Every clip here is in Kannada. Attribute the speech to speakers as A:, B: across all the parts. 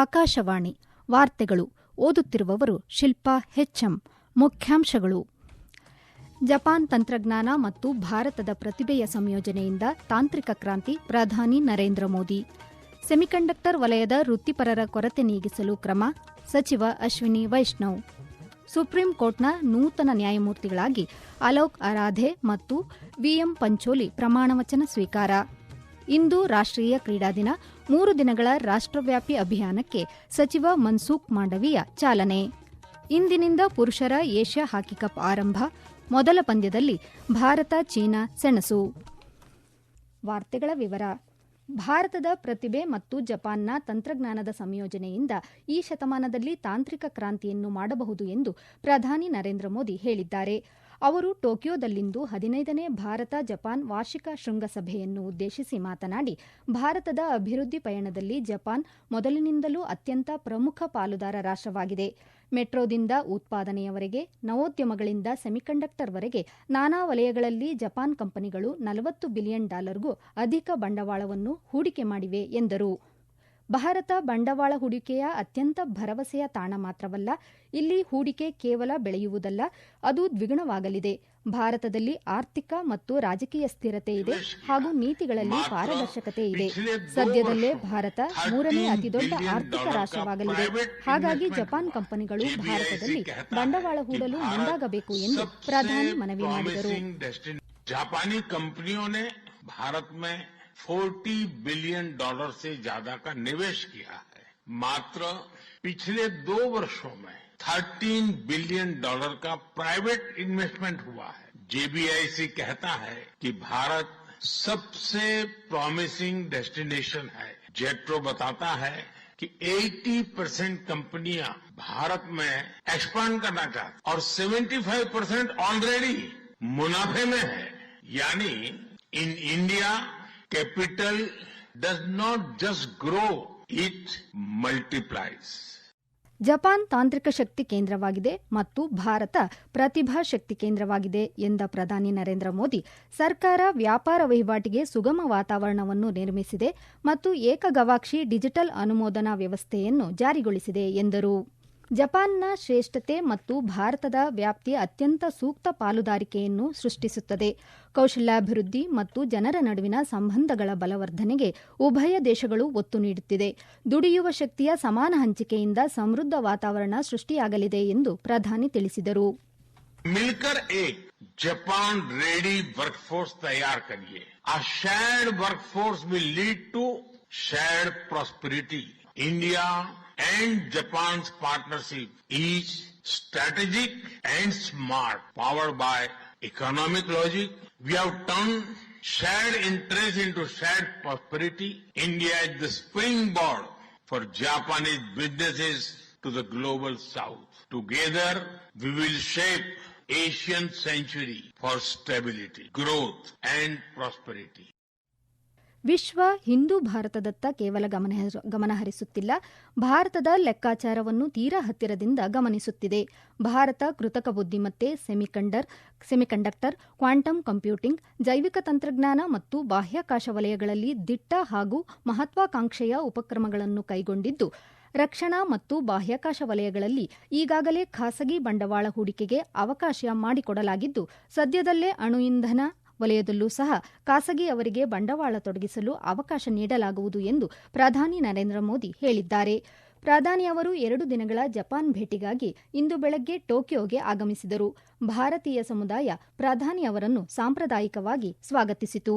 A: ಆಕಾಶವಾಣಿ ವಾರ್ತೆಗಳು ಓದುತ್ತಿರುವವರು ಶಿಲ್ಪಾ ಹೆಚ್ಎಂ ಮುಖ್ಯಾಂಶಗಳು ಜಪಾನ್ ತಂತ್ರಜ್ಞಾನ ಮತ್ತು ಭಾರತದ ಪ್ರತಿಭೆಯ ಸಂಯೋಜನೆಯಿಂದ ತಾಂತ್ರಿಕ ಕ್ರಾಂತಿ ಪ್ರಧಾನಿ ನರೇಂದ್ರ ಮೋದಿ ಸೆಮಿಕಂಡಕ್ಟರ್ ವಲಯದ ವೃತ್ತಿಪರರ ಕೊರತೆ ನೀಗಿಸಲು ಕ್ರಮ ಸಚಿವ ಅಶ್ವಿನಿ ವೈಷ್ಣವ್ ಸುಪ್ರೀಂ ಕೋರ್ಟ್ನ ನೂತನ ನ್ಯಾಯಮೂರ್ತಿಗಳಾಗಿ ಅಲೋಕ್ ಅರಾಧೆ ಮತ್ತು ವಿಎಂ ಪಂಚೋಲಿ ಪ್ರಮಾಣವಚನ ಸ್ವೀಕಾರ ಇಂದು ರಾಷ್ಟ್ರೀಯ ಕ್ರೀಡಾ ದಿನ ಮೂರು ದಿನಗಳ ರಾಷ್ಟ್ರವ್ಯಾಪಿ ಅಭಿಯಾನಕ್ಕೆ ಸಚಿವ ಮನ್ಸುಖ್ ಮಾಂಡವೀಯ ಚಾಲನೆ ಇಂದಿನಿಂದ ಪುರುಷರ ಏಷ್ಯಾ ಹಾಕಿ ಕಪ್ ಆರಂಭ ಮೊದಲ ಪಂದ್ಯದಲ್ಲಿ ಭಾರತ ಚೀನಾ ಸೆಣಸು ವಾರ್ತೆಗಳ ವಿವರ ಭಾರತದ ಪ್ರತಿಭೆ ಮತ್ತು ಜಪಾನ್ನ ತಂತ್ರಜ್ಞಾನದ ಸಂಯೋಜನೆಯಿಂದ ಈ ಶತಮಾನದಲ್ಲಿ ತಾಂತ್ರಿಕ ಕ್ರಾಂತಿಯನ್ನು ಮಾಡಬಹುದು ಎಂದು ಪ್ರಧಾನಿ ನರೇಂದ್ರ ಮೋದಿ ಹೇಳಿದ್ದಾರೆ ಅವರು ಟೋಕಿಯೋದಲ್ಲಿಂದು ಹದಿನೈದನೇ ಭಾರತ ಜಪಾನ್ ವಾರ್ಷಿಕ ಶೃಂಗಸಭೆಯನ್ನು ಉದ್ದೇಶಿಸಿ ಮಾತನಾಡಿ ಭಾರತದ ಅಭಿವೃದ್ಧಿ ಪಯಣದಲ್ಲಿ ಜಪಾನ್ ಮೊದಲಿನಿಂದಲೂ ಅತ್ಯಂತ ಪ್ರಮುಖ ಪಾಲುದಾರ ರಾಷ್ಟವಾಗಿದೆ ಮೆಟ್ರೋದಿಂದ ಉತ್ಪಾದನೆಯವರೆಗೆ ನವೋದ್ಯಮಗಳಿಂದ ಸೆಮಿಕಂಡಕ್ಟರ್ವರೆಗೆ ನಾನಾ ವಲಯಗಳಲ್ಲಿ ಜಪಾನ್ ಕಂಪನಿಗಳು ನಲವತ್ತು ಬಿಲಿಯನ್ ಡಾಲರ್ಗೂ ಅಧಿಕ ಬಂಡವಾಳವನ್ನು ಹೂಡಿಕೆ ಮಾಡಿವೆ ಎಂದರು ಭಾರತ ಬಂಡವಾಳ ಹೂಡಿಕೆಯ ಅತ್ಯಂತ ಭರವಸೆಯ ತಾಣ ಮಾತ್ರವಲ್ಲ ಇಲ್ಲಿ ಹೂಡಿಕೆ ಕೇವಲ ಬೆಳೆಯುವುದಲ್ಲ ಅದು ದ್ವಿಗುಣವಾಗಲಿದೆ ಭಾರತದಲ್ಲಿ ಆರ್ಥಿಕ ಮತ್ತು ರಾಜಕೀಯ ಸ್ಥಿರತೆ ಇದೆ ಹಾಗೂ ನೀತಿಗಳಲ್ಲಿ ಪಾರದರ್ಶಕತೆ ಇದೆ ಸದ್ಯದಲ್ಲೇ ಭಾರತ ಮೂರನೇ ಅತಿದೊಡ್ಡ ಆರ್ಥಿಕ ರಾಷ್ಟ್ರವಾಗಲಿದೆ ಹಾಗಾಗಿ ಜಪಾನ್ ಕಂಪನಿಗಳು ಭಾರತದಲ್ಲಿ ಬಂಡವಾಳ ಹೂಡಲು ಮುಂದಾಗಬೇಕು ಎಂದು ಪ್ರಧಾನಿ ಮನವಿ ಮಾಡಿದರು
B: 40 बिलियन डॉलर से ज्यादा का निवेश किया है मात्र पिछले दो वर्षों में 13 बिलियन डॉलर का प्राइवेट इन्वेस्टमेंट हुआ है जेबीआईसी कहता है कि भारत सबसे प्रॉमिसिंग डेस्टिनेशन है जेट्रो बताता है कि 80 परसेंट कंपनियां भारत में एक्सपांड करना चाहती और 75 परसेंट ऑलरेडी मुनाफे में है यानी इन India capital does not just grow, it multiplies.
A: Japan ತಾಂತ್ರಿಕ ಶಕ್ತಿ ಕೇಂದ್ರವಾಗಿದೆ ಮತ್ತು ಭಾರತ ಪ್ರತಿಭಾ ಶಕ್ತಿ ಕೇಂದ್ರವಾಗಿದೆ ಎಂದ ಪ್ರಧಾನಿ ನರೇಂದ್ರ ಮೋದಿ ಸರ್ಕಾರ ವ್ಯಾಪಾರ ವಹಿವಾಟಿಗೆ ಸುಗಮ ವಾತಾವರಣವನ್ನು ನಿರ್ಮಿಸಿದೆ ಮತ್ತು ಏಕಗವಾಕ್ಷಿ ಡಿಜಿಟಲ್ ಅನುಮೋದನಾ ವ್ಯವಸ್ಥೆಯನ್ನು ಜಾರಿಗೊಳಿಸಿದೆ ಎಂದರು ಜಪಾನ್ನ ಶ್ರೇಷ್ಠತೆ ಮತ್ತು ಭಾರತದ ವ್ಯಾಪ್ತಿ ಅತ್ಯಂತ ಸೂಕ್ತ ಪಾಲುದಾರಿಕೆಯನ್ನು ಸೃಷ್ಟಿಸುತ್ತದೆ ಕೌಶಲ್ಯಾಭಿವೃದ್ಧಿ ಮತ್ತು ಜನರ ನಡುವಿನ ಸಂಬಂಧಗಳ ಬಲವರ್ಧನೆಗೆ ಉಭಯ ದೇಶಗಳು ಒತ್ತು ನೀಡುತ್ತಿದೆ ದುಡಿಯುವ ಶಕ್ತಿಯ ಸಮಾನ ಹಂಚಿಕೆಯಿಂದ ಸಮೃದ್ಧ ವಾತಾವರಣ ಸೃಷ್ಟಿಯಾಗಲಿದೆ ಎಂದು ಪ್ರಧಾನಿ ತಿಳಿಸಿದರು
B: ಜಪಾನ್ ರೆಡಿ ವರ್ಕ್ ಫೋರ್ಸ್ ಆ shared workforce will lead to shared prosperity India and Japan's partnership is strategic and smart, powered by economic logic. We have turned shared interest into shared prosperity. India is the springboard for Japanese businesses to the global south. Together, we will shape Asian century for stability, growth and prosperity.
A: ವಿಶ್ವ ಹಿಂದೂ ಭಾರತದತ್ತ ಕೇವಲ ಗಮನ ಗಮನಹರಿಸುತ್ತಿಲ್ಲ ಭಾರತದ ಲೆಕ್ಕಾಚಾರವನ್ನು ತೀರಾ ಹತ್ತಿರದಿಂದ ಗಮನಿಸುತ್ತಿದೆ ಭಾರತ ಕೃತಕ ಬುದ್ದಿಮತ್ತೆ ಸೆಮಿಕಂಡರ್ ಸೆಮಿಕಂಡಕ್ಟರ್ ಕ್ವಾಂಟಮ್ ಕಂಪ್ಯೂಟಿಂಗ್ ಜೈವಿಕ ತಂತ್ರಜ್ಞಾನ ಮತ್ತು ಬಾಹ್ಯಾಕಾಶ ವಲಯಗಳಲ್ಲಿ ದಿಟ್ಟ ಹಾಗೂ ಮಹತ್ವಾಕಾಂಕ್ಷೆಯ ಉಪಕ್ರಮಗಳನ್ನು ಕೈಗೊಂಡಿದ್ದು ರಕ್ಷಣಾ ಮತ್ತು ಬಾಹ್ಯಾಕಾಶ ವಲಯಗಳಲ್ಲಿ ಈಗಾಗಲೇ ಖಾಸಗಿ ಬಂಡವಾಳ ಹೂಡಿಕೆಗೆ ಅವಕಾಶ ಮಾಡಿಕೊಡಲಾಗಿದ್ದು ಸದ್ಯದಲ್ಲೇ ಅಣು ಇಂಧನ ವಲಯದಲ್ಲೂ ಸಹ ಖಾಸಗಿ ಅವರಿಗೆ ಬಂಡವಾಳ ತೊಡಗಿಸಲು ಅವಕಾಶ ನೀಡಲಾಗುವುದು ಎಂದು ಪ್ರಧಾನಿ ನರೇಂದ್ರ ಮೋದಿ ಹೇಳಿದ್ದಾರೆ ಪ್ರಧಾನಿ ಅವರು ಎರಡು ದಿನಗಳ ಜಪಾನ್ ಭೇಟಿಗಾಗಿ ಇಂದು ಬೆಳಗ್ಗೆ ಟೋಕಿಯೋಗೆ ಆಗಮಿಸಿದರು ಭಾರತೀಯ ಸಮುದಾಯ ಪ್ರಧಾನಿ ಅವರನ್ನು ಸಾಂಪ್ರದಾಯಿಕವಾಗಿ ಸ್ವಾಗತಿಸಿತು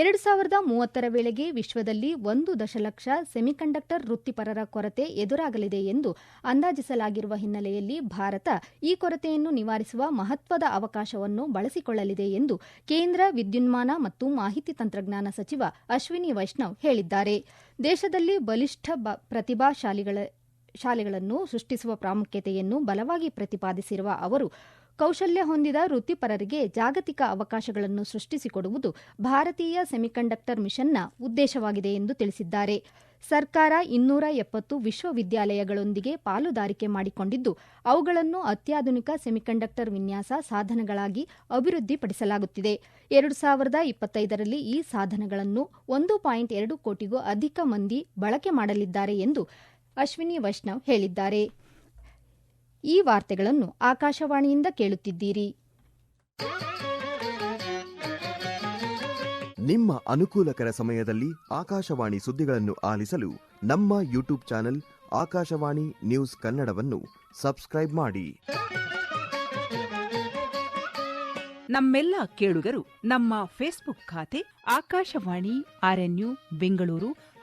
A: ಎರಡು ಸಾವಿರದ ಮೂವತ್ತರ ವೇಳೆಗೆ ವಿಶ್ವದಲ್ಲಿ ಒಂದು ದಶಲಕ್ಷ ಸೆಮಿಕಂಡಕ್ಟರ್ ವೃತ್ತಿಪರರ ಕೊರತೆ ಎದುರಾಗಲಿದೆ ಎಂದು ಅಂದಾಜಿಸಲಾಗಿರುವ ಹಿನ್ನೆಲೆಯಲ್ಲಿ ಭಾರತ ಈ ಕೊರತೆಯನ್ನು ನಿವಾರಿಸುವ ಮಹತ್ವದ ಅವಕಾಶವನ್ನು ಬಳಸಿಕೊಳ್ಳಲಿದೆ ಎಂದು ಕೇಂದ್ರ ವಿದ್ಯುನ್ಮಾನ ಮತ್ತು ಮಾಹಿತಿ ತಂತ್ರಜ್ಞಾನ ಸಚಿವ ಅಶ್ವಿನಿ ವೈಷ್ಣವ್ ಹೇಳಿದ್ದಾರೆ ದೇಶದಲ್ಲಿ ಬಲಿಷ್ಠ ಪ್ರತಿಭಾಶಾಲಿಗಳ ಶಾಲೆಗಳನ್ನು ಸೃಷ್ಟಿಸುವ ಪ್ರಾಮುಖ್ಯತೆಯನ್ನು ಬಲವಾಗಿ ಪ್ರತಿಪಾದಿಸಿರುವ ಅವರು ಕೌಶಲ್ಯ ಹೊಂದಿದ ವೃತ್ತಿಪರರಿಗೆ ಜಾಗತಿಕ ಅವಕಾಶಗಳನ್ನು ಸೃಷ್ಟಿಸಿಕೊಡುವುದು ಭಾರತೀಯ ಸೆಮಿಕಂಡಕ್ಟರ್ ಮಿಷನ್ನ ಉದ್ದೇಶವಾಗಿದೆ ಎಂದು ತಿಳಿಸಿದ್ದಾರೆ ಸರ್ಕಾರ ಇನ್ನೂರ ಎಪ್ಪತ್ತು ವಿಶ್ವವಿದ್ಯಾಲಯಗಳೊಂದಿಗೆ ಪಾಲುದಾರಿಕೆ ಮಾಡಿಕೊಂಡಿದ್ದು ಅವುಗಳನ್ನು ಅತ್ಯಾಧುನಿಕ ಸೆಮಿಕಂಡಕ್ಟರ್ ವಿನ್ಯಾಸ ಸಾಧನಗಳಾಗಿ ಅಭಿವೃದ್ಧಿಪಡಿಸಲಾಗುತ್ತಿದೆ ಎರಡು ಸಾವಿರದ ಇಪ್ಪತ್ತೈದರಲ್ಲಿ ಈ ಸಾಧನಗಳನ್ನು ಒಂದು ಪಾಯಿಂಟ್ ಎರಡು ಕೋಟಿಗೂ ಅಧಿಕ ಮಂದಿ ಬಳಕೆ ಮಾಡಲಿದ್ದಾರೆ ಎಂದು ಅಶ್ವಿನಿ ವೈಷ್ಣವ್ ಹೇಳಿದ್ದಾರೆ ಈ ವಾರ್ತೆಗಳನ್ನು ಆಕಾಶವಾಣಿಯಿಂದ ಕೇಳುತ್ತಿದ್ದೀರಿ
B: ನಿಮ್ಮ ಅನುಕೂಲಕರ ಸಮಯದಲ್ಲಿ ಆಕಾಶವಾಣಿ ಸುದ್ದಿಗಳನ್ನು ಆಲಿಸಲು ನಮ್ಮ ಯೂಟ್ಯೂಬ್ ಚಾನೆಲ್ ಆಕಾಶವಾಣಿ ನ್ಯೂಸ್ ಕನ್ನಡವನ್ನು ಸಬ್ಸ್ಕ್ರೈಬ್ ಮಾಡಿ
A: ನಮ್ಮೆಲ್ಲ ಕೇಳುಗರು ನಮ್ಮ ಫೇಸ್ಬುಕ್ ಖಾತೆ ಆಕಾಶವಾಣಿ ಆರ್ಎನ್ಯು
B: ಬೆಂಗಳೂರು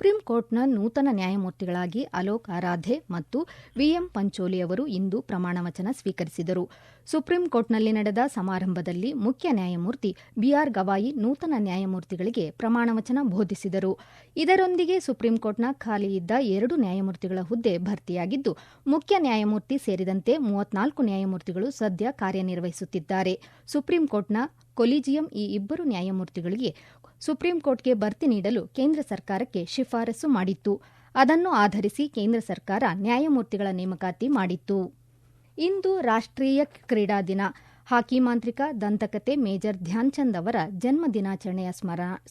A: ಸುಪ್ರೀಂ ಕೋರ್ಟ್ನ ನೂತನ ನ್ಯಾಯಮೂರ್ತಿಗಳಾಗಿ ಅಲೋಕ್ ಆರಾಧೆ ಮತ್ತು ವಿಎಂ ಪಂಚೋಲಿ ಅವರು ಇಂದು ಪ್ರಮಾಣವಚನ ಸ್ವೀಕರಿಸಿದರು ಸುಪ್ರೀಂ ಕೋರ್ಟ್ನಲ್ಲಿ ನಡೆದ ಸಮಾರಂಭದಲ್ಲಿ ಮುಖ್ಯ ನ್ಯಾಯಮೂರ್ತಿ ಬಿಆರ್ ಗವಾಯಿ ನೂತನ ನ್ಯಾಯಮೂರ್ತಿಗಳಿಗೆ ಪ್ರಮಾಣವಚನ ಬೋಧಿಸಿದರು ಇದರೊಂದಿಗೆ ಸುಪ್ರೀಂ ಕೋರ್ಟ್ನ ಖಾಲಿ ಇದ್ದ ಎರಡು ನ್ಯಾಯಮೂರ್ತಿಗಳ ಹುದ್ದೆ ಭರ್ತಿಯಾಗಿದ್ದು ಮುಖ್ಯ ನ್ಯಾಯಮೂರ್ತಿ ಸೇರಿದಂತೆ ಮೂವತ್ನಾಲ್ಕು ನ್ಯಾಯಮೂರ್ತಿಗಳು ಸದ್ಯ ಕಾರ್ಯನಿರ್ವಹಿಸುತ್ತಿದ್ದಾರೆ ಸುಪ್ರೀಂ ಕೋರ್ಟ್ನ ಕೊಲಿಜಿಯಂ ಈ ಇಬ್ಬರು ನ್ಯಾಯಮೂರ್ತಿಗಳಿಗೆ ಸುಪ್ರೀಂಕೋರ್ಟ್ಗೆ ಬರ್ತಿ ನೀಡಲು ಕೇಂದ್ರ ಸರ್ಕಾರಕ್ಕೆ ಶಿಫಾರಸು ಮಾಡಿತ್ತು ಅದನ್ನು ಆಧರಿಸಿ ಕೇಂದ್ರ ಸರ್ಕಾರ ನ್ಯಾಯಮೂರ್ತಿಗಳ ನೇಮಕಾತಿ ಮಾಡಿತ್ತು ಇಂದು ರಾಷ್ಟೀಯ ಕ್ರೀಡಾ ದಿನ ಹಾಕಿ ಮಾಂತ್ರಿಕ ದಂತಕತೆ ಮೇಜರ್ ಧ್ಯಾನ್ಚಂದ್ ಅವರ ಜನ್ಮ ದಿನಾಚರಣೆಯ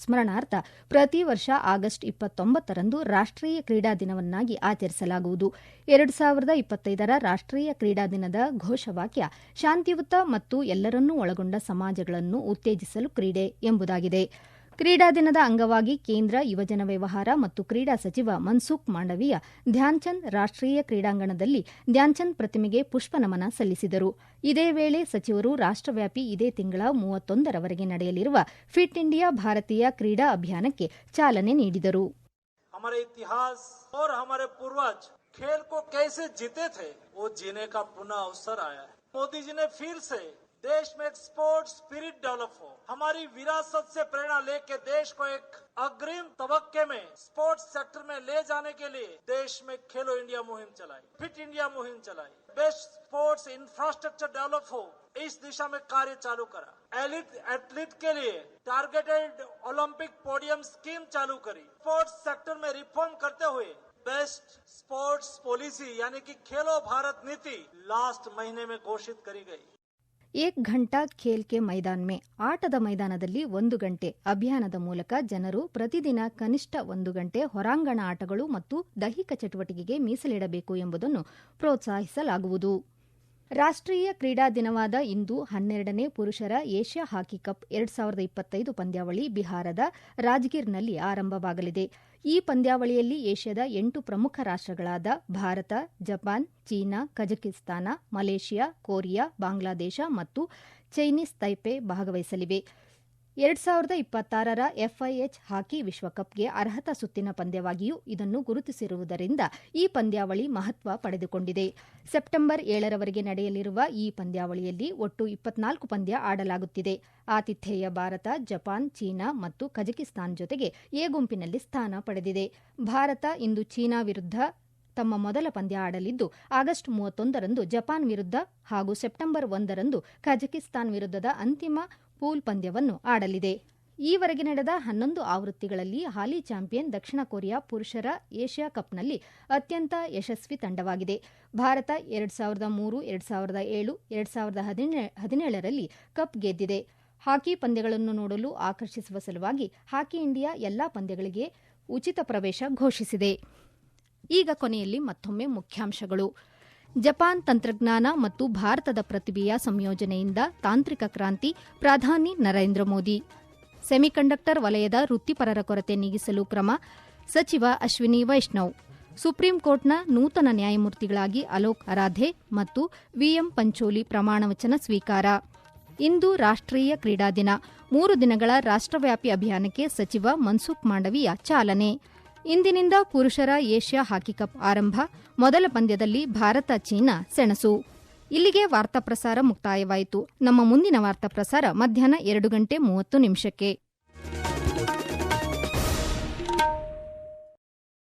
A: ಸ್ಮರಣಾರ್ಥ ಪ್ರತಿ ವರ್ಷ ಆಗಸ್ಟ್ ಇಪ್ಪತ್ತೊಂಬತ್ತರಂದು ರಾಷ್ಟೀಯ ಕ್ರೀಡಾ ದಿನವನ್ನಾಗಿ ಆಚರಿಸಲಾಗುವುದು ಎರಡು ಸಾವಿರದ ಇಪ್ಪತ್ತೈದರ ರಾಷ್ಟೀಯ ಕ್ರೀಡಾ ದಿನದ ಘೋಷವಾಕ್ಯ ಶಾಂತಿಯುತ ಮತ್ತು ಎಲ್ಲರನ್ನೂ ಒಳಗೊಂಡ ಸಮಾಜಗಳನ್ನು ಉತ್ತೇಜಿಸಲು ಕ್ರೀಡೆ ಎಂಬುದಾಗಿದೆ ಕ್ರೀಡಾ ದಿನದ ಅಂಗವಾಗಿ ಕೇಂದ್ರ ಯುವಜನ ವ್ಯವಹಾರ ಮತ್ತು ಕ್ರೀಡಾ ಸಚಿವ ಮನ್ಸುಖ್ ಮಾಂಡವೀಯ ಧ್ಯಾನ್ಚಂದ್ ರಾಷ್ಟೀಯ ಕ್ರೀಡಾಂಗಣದಲ್ಲಿ ಧ್ಯಾನ್ಚಂದ್ ಪ್ರತಿಮೆಗೆ ಪುಷ್ಪ ನಮನ ಸಲ್ಲಿಸಿದರು ಇದೇ ವೇಳೆ ಸಚಿವರು ರಾಷ್ಟವ್ಯಾಪಿ ಇದೇ ತಿಂಗಳ ಮೂವತ್ತೊಂದರವರೆಗೆ ನಡೆಯಲಿರುವ ಫಿಟ್ ಇಂಡಿಯಾ ಭಾರತೀಯ ಕ್ರೀಡಾ ಅಭಿಯಾನಕ್ಕೆ ಚಾಲನೆ ನೀಡಿದರು
B: खेल को कैसे देश में एक स्पोर्ट स्पिरिट डेवलप हो हमारी विरासत से प्रेरणा लेके देश को एक अग्रिम तबक्के में स्पोर्ट्स सेक्टर में ले जाने के लिए देश में खेलो इंडिया मुहिम चलाई फिट इंडिया मुहिम चलाई बेस्ट स्पोर्ट्स इंफ्रास्ट्रक्चर डेवलप हो इस दिशा में कार्य चालू करा एलिट एथलीट के लिए टारगेटेड ओलंपिक पोडियम स्कीम चालू करी स्पोर्ट्स सेक्टर में रिफॉर्म करते हुए बेस्ट स्पोर्ट्स पॉलिसी यानी कि खेलो भारत नीति लास्ट महीने में घोषित करी गई
A: ಏಕ್ ಘಂಟಾ ಖೇಲ್ ಕೆ ಮೈದಾನ್ ಮೇ ಆಟದ ಮೈದಾನದಲ್ಲಿ ಒಂದು ಗಂಟೆ ಅಭಿಯಾನದ ಮೂಲಕ ಜನರು ಪ್ರತಿದಿನ ಕನಿಷ್ಠ ಒಂದು ಗಂಟೆ ಹೊರಾಂಗಣ ಆಟಗಳು ಮತ್ತು ದೈಹಿಕ ಚಟುವಟಿಕೆಗೆ ಮೀಸಲಿಡಬೇಕು ಎಂಬುದನ್ನು ಪ್ರೋತ್ಸಾಹಿಸಲಾಗುವುದು ರಾಷ್ಟ್ರೀಯ ಕ್ರೀಡಾ ದಿನವಾದ ಇಂದು ಹನ್ನೆರಡನೇ ಪುರುಷರ ಏಷ್ಯಾ ಹಾಕಿ ಕಪ್ ಎರಡ್ ಸಾವಿರದ ಇಪ್ಪತ್ತೈದು ಪಂದ್ಯಾವಳಿ ಬಿಹಾರದ ರಾಜ್ಗಿರ್ನಲ್ಲಿ ಆರಂಭವಾಗಲಿದೆ ಈ ಪಂದ್ಯಾವಳಿಯಲ್ಲಿ ಏಷ್ಯಾದ ಎಂಟು ಪ್ರಮುಖ ರಾಷ್ಟಗಳಾದ Bharat Japan China Kazakhstan Malaysia Korea Bangladesh ಮತ್ತು ಚೈನೀಸ್ ತೈಪೆ ಭಾಗವಹಿಸಲಿವೆ ಎರಡ್ ಸಾವಿರದ ಇಪ್ಪತ್ತಾರರ ಎಫ್ಐಎಚ್ ಹಾಕಿ ವಿಶ್ವಕಪ್ಗೆ ಅರ್ಹತಾ ಸುತ್ತಿನ ಪಂದ್ಯವಾಗಿಯೂ ಇದನ್ನು ಗುರುತಿಸಿರುವುದರಿಂದ ಈ ಪಂದ್ಯಾವಳಿ ಮಹತ್ವ ಪಡೆದುಕೊಂಡಿದೆ ಸೆಪ್ಟೆಂಬರ್ ಏಳರವರೆಗೆ ನಡೆಯಲಿರುವ ಈ ಪಂದ್ಯಾವಳಿಯಲ್ಲಿ ಒಟ್ಟು ಇಪ್ಪತ್ನಾಲ್ಕು ಪಂದ್ಯ ಆಡಲಾಗುತ್ತಿದೆ ಆತಿಥೇಯ ಭಾರತ ಜಪಾನ್ ಚೀನಾ ಮತ್ತು ಕಜಕಿಸ್ತಾನ್ ಜೊತೆಗೆ ಎ ಗುಂಪಿನಲ್ಲಿ ಸ್ಥಾನ ಪಡೆದಿದೆ ಭಾರತ ಇಂದು ಚೀನಾ ವಿರುದ್ಧ ತಮ್ಮ ಮೊದಲ ಪಂದ್ಯ ಆಡಲಿದ್ದು ಆಗಸ್ಟ್ ಮೂವತ್ತೊಂದರಂದು ಜಪಾನ್ ವಿರುದ್ಧ ಹಾಗೂ ಸೆಪ್ಟೆಂಬರ್ ಒಂದರಂದು ಕಜಕಿಸ್ತಾನ್ ವಿರುದ್ಧದ ಅಂತಿಮ ಪೂಲ್ ಪಂದ್ಯವನ್ನು ಆಡಲಿದೆ ಈವರೆಗೆ ನಡೆದ ಹನ್ನೊಂದು ಆವೃತ್ತಿಗಳಲ್ಲಿ ಹಾಲಿ ಚಾಂಪಿಯನ್ ದಕ್ಷಿಣ ಕೊರಿಯಾ ಪುರುಷರ ಏಷ್ಯಾ ಕಪ್ನಲ್ಲಿ ಅತ್ಯಂತ ಯಶಸ್ವಿ ತಂಡವಾಗಿದೆ ಭಾರತ ಎರಡ್ ಸಾವಿರದ ಮೂರು ಎರಡು ಸಾವಿರದ ಏಳು ಎರಡು ಸಾವಿರದ ಹದಿನೇಳರಲ್ಲಿ ಕಪ್ ಗೆದ್ದಿದೆ ಹಾಕಿ ಪಂದ್ಯಗಳನ್ನು ನೋಡಲು ಆಕರ್ಷಿಸುವ ಸಲುವಾಗಿ ಹಾಕಿ ಇಂಡಿಯಾ ಎಲ್ಲಾ ಪಂದ್ಯಗಳಿಗೆ ಉಚಿತ ಪ್ರವೇಶ ಘೋಷಿಸಿದೆ ಈಗ ಕೊನೆಯಲ್ಲಿ ಮತ್ತೊಮ್ಮೆ ಮುಖ್ಯಾಂಶಗಳು ಜಪಾನ್ ತಂತ್ರಜ್ಞಾನ ಮತ್ತು ಭಾರತದ ಪ್ರತಿಭೆಯ ಸಂಯೋಜನೆಯಿಂದ ತಾಂತ್ರಿಕ ಕ್ರಾಂತಿ ಪ್ರಧಾನಿ ನರೇಂದ್ರ ಮೋದಿ ಸೆಮಿಕಂಡಕ್ಟರ್ ವಲಯದ ವೃತ್ತಿಪರರ ಕೊರತೆ ನೀಗಿಸಲು ಕ್ರಮ ಸಚಿವ ಅಶ್ವಿನಿ ವೈಷ್ಣವ್ ಸುಪ್ರೀಂ ಕೋರ್ಟ್ನ ನೂತನ ನ್ಯಾಯಮೂರ್ತಿಗಳಾಗಿ ಅಲೋಕ್ ಅರಾಧೆ ಮತ್ತು ವಿಎಂ ಪಂಚೋಲಿ ಪ್ರಮಾಣವಚನ ಸ್ವೀಕಾರ ಇಂದು ರಾಷ್ಟ್ರೀಯ ಕ್ರೀಡಾ ದಿನ ಮೂರು ದಿನಗಳ ರಾಷ್ಟ್ರವ್ಯಾಪಿ ಅಭಿಯಾನಕ್ಕೆ ಸಚಿವ ಮನ್ಸುಖ್ ಮಾಂಡವಿಯ ಚಾಲನೆ ಇಂದಿನಿಂದ ಪುರುಷರ ಏಷ್ಯಾ ಹಾಕಿ ಕಪ್ ಆರಂಭ ಮೊದಲ ಪಂದ್ಯದಲ್ಲಿ ಭಾರತ ಚೀನಾ ಸೆಣಸು ಇಲ್ಲಿಗೆ ವಾರ್ತಾ ಪ್ರಸಾರ ಮುಕ್ತಾಯವಾಯಿತು ನಮ್ಮ ಮುಂದಿನ ವಾರ್ತಾ ಪ್ರಸಾರ ಮಧ್ಯಾಹ್ನ ಎರಡು ಗಂಟೆ ಮೂವತ್ತು ನಿಮಿಷಕ್ಕೆ